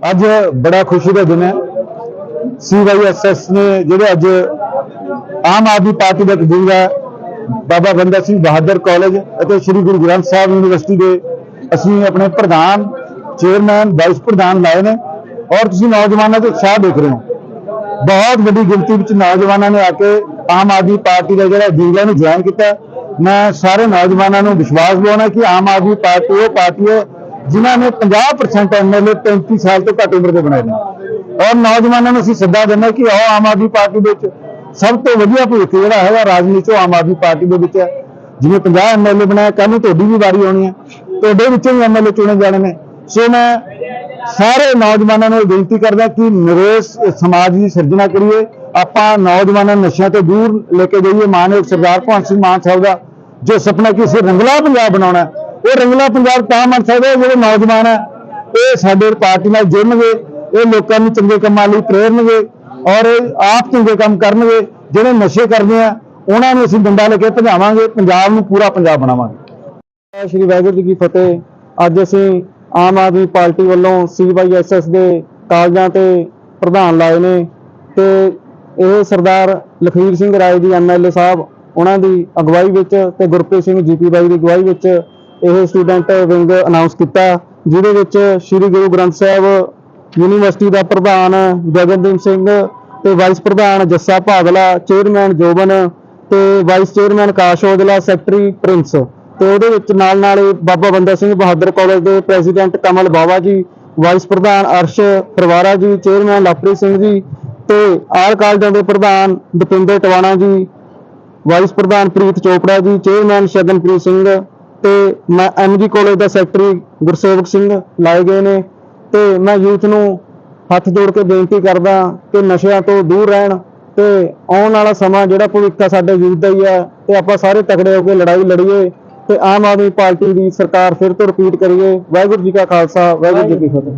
ਅੱਜ ਬੜਾ ਖੁਸ਼ੀ ਦਾ ਦਿਨ ਹੈ। ਸੀਵਾਈਐਸਐਸ ਨੇ ਜਿਹੜੇ ਅੱਜ ਆਮ ਆਦਮੀ ਪਾਰਟੀ ਦਾ ਕਬੂਲਾ ਬਾਬਾ ਬੰਦਾ ਸਿੰਘ ਬਹਾਦਰ ਕਾਲਜ ਅਤੇ ਸ੍ਰੀ ਗੁਰੂ ਗ੍ਰੰਥ ਸਾਹਿਬ ਯੂਨੀਵਰਸਿਟੀ ਦੇ, ਅਸੀਂ ਆਪਣੇ ਪ੍ਰਧਾਨ, ਚੇਅਰਮੈਨ, ਵਾਈਸ ਪ੍ਰਧਾਨ ਲਾਏ ਨੇ ਔਰ ਤੁਸੀਂ ਨੌਜਵਾਨਾਂ ਦੇ ਉਤਸ਼ਾਹ ਦੇਖ ਰਹੇ ਹੋ। ਬਹੁਤ ਵੱਡੀ ਗਿਣਤੀ ਵਿੱਚ ਨੌਜਵਾਨਾਂ ਨੇ ਆ ਕੇ ਆਮ ਆਦਮੀ ਪਾਰਟੀ ਦਾ ਜਿਹੜਾ ਜੀਵਨ ਨੂੰ ਜੁਆਇਨ ਕੀਤਾ। ਮੈਂ ਸਾਰੇ ਨੌਜਵਾਨਾਂ ਨੂੰ ਵਿਸ਼ਵਾਸ ਦਿਵਾਉਣਾ ਕਿ ਆਮ ਆਦਮੀ ਪਾਰਟੀ ਉਹ ਪਾਰਟੀ ਹੈ ਜਿਨ੍ਹਾਂ ਨੇ 50% ਐਮਐਲਏ 35 ਸਾਲ ਤੋਂ ਘੱਟ ਉਮਰ ਦੇ ਬਣਾਏ ਨੇ। ਔਰ ਨੌਜਵਾਨਾਂ ਨੂੰ ਅਸੀਂ ਸੱਦਾ ਦਿੰਦੇ ਕਿ ਆਓ ਆਮ ਆਦਮੀ ਪਾਰਟੀ ਵਿੱਚ ਸਭ ਤੋਂ ਵਧੀਆ ਭਵਿੱਖ ਜਿਹੜਾ ਹੈਗਾ ਰਾਜਨੀਤੀ ਉਹ ਆਮ ਆਦਮੀ ਪਾਰਟੀ ਦੇ ਵਿੱਚ ਹੈ। ਜਿਵੇਂ 50 ਐਮਐਲਏ ਬਣਾਇਆ ਕੱਲ ਨੂੰ ਤੁਹਾਡੀ ਵੀ ਵਾਰੀ ਆਉਣੀ ਹੈ। ਤੁਹਾਡੇ ਵਿੱਚੋਂ ਵੀ ਐਮਐਲਏ ਚੁਣੇ ਜਾਣੇ ਨੇ। ਸੋ ਮੈਂ ਸਾਰੇ ਨੌਜਵਾਨਾਂ ਨੂੰ ਇਹ ਬੇਨਤੀ ਕਰਦਾ ਕਿ ਨਰੇਸ਼ ਸਮਾਜ ਦੀ ਸਿਰਜਣਾ ਕਰੀਏ। ਆਪਾਂ ਨੌਜਵਾਨਾਂ ਨੂੰ ਨਸ਼ਿਆਂ ਤੋਂ ਦੂਰ ਲੈ ਕੇ ਜਾਈਏ। ਮਾਨਯੋਗ ਸਰਦਾਰ ਭਗਵੰਤ ਸਿੰਘ ਮਾਨ ਸਾਹਿਬ ਦਾ ਜੋ ਸੁਪਨਾ ਕਿ ਅਸੀਂ ਰੰਗਲਾ ਪੰਜਾਬ ਬਣਾਉਣਾ ਇਹ ਰੰਗਲਾ ਪੰਜਾਬ ਤਾਂ ਮੰਨ ਸਕਦਾ ਜਿਹੜੇ ਨੌਜਵਾਨ ਹੈ ਇਹ ਸਾਡੇ ਪਾਰਟੀ ਨਾਲ ਜੁੜਨਗੇ, ਇਹ ਲੋਕਾਂ ਨੂੰ ਚੰਗੇ ਕੰਮਾਂ ਲਈ ਪ੍ਰੇਰਨਗੇ ਔਰ ਇਹ ਆਪ ਚੰਗੇ ਕੰਮ ਕਰਨਗੇ, ਜਿਹੜੇ ਨਸ਼ੇ ਕਰਦੇ ਆ, ਉਹਨਾਂ ਨੂੰ ਅਸੀਂ ਡੰਡਾ ਲੈ ਕੇ ਭਜਾਵਾਂਗੇ, ਪੰਜਾਬ ਨੂੰ ਪੂਰਾ ਪੰਜਾਬ ਬਣਾਵਾਂਗੇ। ਸ਼੍ਰੀ ਵਾਹਿਗੁਰੂ ਜੀ ਕੀ ਫਤਿਹ। ਅੱਜ ਅਸੀਂ ਆਮ ਆਦਮੀ ਪਾਰਟੀ ਵੱਲੋਂ ਸੀਵਾਈਐਸਐਸ ਦੇ ਕਾਲਜਾਂ ਤੇ ਪ੍ਰਧਾਨ ਲਾਏ ਨੇ ਤੇ ਇਹ ਸਰਦਾਰ ਲਖਵੀਰ ਸਿੰਘ ਰਾਏ ਜੀ ਐਮਐਲਏ ਸਾਹਿਬ, ਉਹਨਾਂ ਦੀ ਅਗਵਾਈ ਵਿੱਚ ਤੇ ਗੁਰਪ੍ਰੀਤ ਸਿੰਘ ਜੀਪੀ ਬਾਈ ਦੀ ਅਗਵਾਈ ਵਿੱਚ ਇਹ ਸਟੂਡੈਂਟ ਵਿੰਗ ਅਨਾਉਂਸ ਕੀਤਾ, ਜਿਹਦੇ ਵਿੱਚ ਸ੍ਰੀ ਗੁਰੂ ਗ੍ਰੰਥ ਸਾਹਿਬ ਯੂਨੀਵਰਸਿਟੀ ਦਾ ਪ੍ਰਧਾਨ ਗਗਨਦੀਪ ਸਿੰਘ ਤੇ ਵਾਈਸ ਪ੍ਰਧਾਨ ਜੱਸਾ ਭਾਗਲਾ ਚੇਅਰਮੈਨ ਜੋਬਨ ਤੇ ਵਾਈਸ ਚੇਅਰਮੈਨ ਕਾਸ਼ ਔਜਲਾ ਸੈਕਟਰੀ ਪ੍ਰਿੰਸ ਤੇ ਉਹਦੇ ਵਿੱਚ ਨਾਲ ਨਾਲ ਇਹ ਬਾਬਾ ਬੰਦਾ ਸਿੰਘ ਬਹਾਦਰ ਕਾਲਜ ਦੇ ਪ੍ਰੈਜ਼ੀਡੈਂਟ ਕਮਲ ਬਾਵਾ ਜੀ ਵਾਈਸ ਪ੍ਰਧਾਨ ਅਰਸ਼ ਪਰਵਾਰਾ ਜੀ ਚੇਅਰਮੈਨ ਲਵਪ੍ਰੀਤ ਸਿੰਘ ਜੀ ਤੇ ਆਲ ਕਾਲਜਾਂ ਦੇ ਪ੍ਰਧਾਨ ਦਪਿੰਦਰ ਟਵਾਣਾ ਜੀ ਵਾਈਸ ਪ੍ਰਧਾਨ ਪ੍ਰੀਤ ਚੋਪੜਾ ਜੀ ਚੇਅਰਮੈਨ ਸ਼ਗਨਪ੍ਰੀਤ ਸਿੰਘ ਤੇ ਮੈਂ ਐਮਜੀ ਕਾਲਜ ਦਾ ਸੈਕਟਰੀ ਗੁਰਸੇਵਕ ਸਿੰਘ ਲਾਏ ਗਏ ਨੇ ਤੇ ਮੈਂ ਯੂਥ ਨੂੰ ਹੱਥ ਜੋੜ ਕੇ ਬੇਨਤੀ ਕਰਦਾ ਕਿ ਨਸ਼ਿਆਂ ਤੋਂ ਦੂਰ ਰਹਿਣ ਤੇ ਆਉਣ ਵਾਲਾ ਸਮਾਂ ਜਿਹੜਾ ਭਵਿੱਖ ਆ ਸਾਡੇ ਯੂਥ ਦਾ ਹੀ ਹੈ ਤੇ ਆਪਾਂ ਸਾਰੇ ਤਕੜੇ ਹੋ ਕੇ ਲੜਾਈ ਲੜੀਏ ਤੇ ਆਮ ਆਦਮੀ ਪਾਰਟੀ ਦੀ ਸਰਕਾਰ ਫਿਰ ਤੋਂ ਰਿਪੀਟ ਕਰੀਏ। ਵਾਹਿਗੁਰੂ ਜੀ ਕਾ ਖਾਲਸਾ, ਵਾਹਿਗੁਰੂ ਜੀ ਕੀ ਫਤਿਹ।